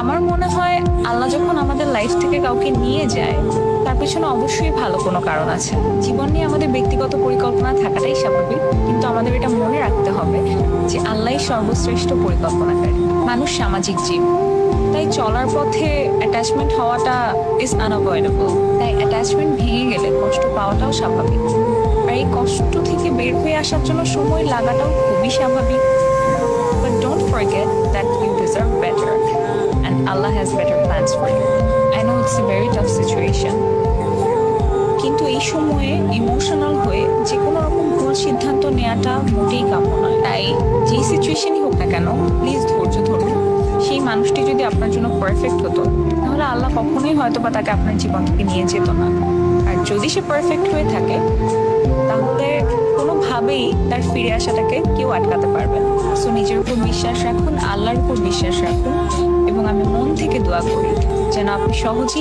আমার মনে হয় আল্লাহ যখন আমাদের লাইফ থেকে কাউকে নিয়ে যায়, তার পেছনে অবশ্যই ভালো কোনো কারণ আছে। জীবন নিয়ে আমাদের ব্যক্তিগত পরিকল্পনা থাকাটাই স্বাভাবিক, কিন্তু আমাদের এটা মনে রাখতে হবে যে আল্লাহই সর্বশ্রেষ্ঠ পরিকল্পনাকারী, মানুষ সামাজিক জীব। তাই চলার পথে অ্যাটাচমেন্ট হওয়াটা ইজ আনঅ্যাভয়েডেবল তাই অ্যাটাচমেন্ট ভেঙে গেলে কষ্ট পাওয়াটাও স্বাভাবিক। আর এই কষ্ট থেকে বের হয়ে আসার জন্য সময় লাগাটাও খুবই স্বাভাবিক। But don't forget that you deserve better Allah has better plans for you. I know it's a very tough situation. কিন্তু এই সময়ে ইমোশনাল হয়ে যে কোনো রকম ভুল সিদ্ধান্ত নেওয়াটা মোটেই কাম্য নয়। তাই যে সিচুয়েশনই হোক না কেন প্লিজ ধৈর্য ধরুন। সেই মানুষটি যদি আপনার জন্য পারফেক্ট হতো, তাহলে আল্লাহ কখনোই হয়তো বা তাকে আপনার জীবন থেকে নিয়ে যেত না। আর যদি সে পারফেক্ট হয়ে থাকে, তাহলে কোনোভাবেই তার ফিরে আসাটাকে কেউ আটকাতে পারবে না। সো নিজের উপর বিশ্বাস রাখুন, আল্লাহর উপর বিশ্বাস রাখুন। এবং আমি মন থেকে দোয়া করি যেন আপনি সহজেই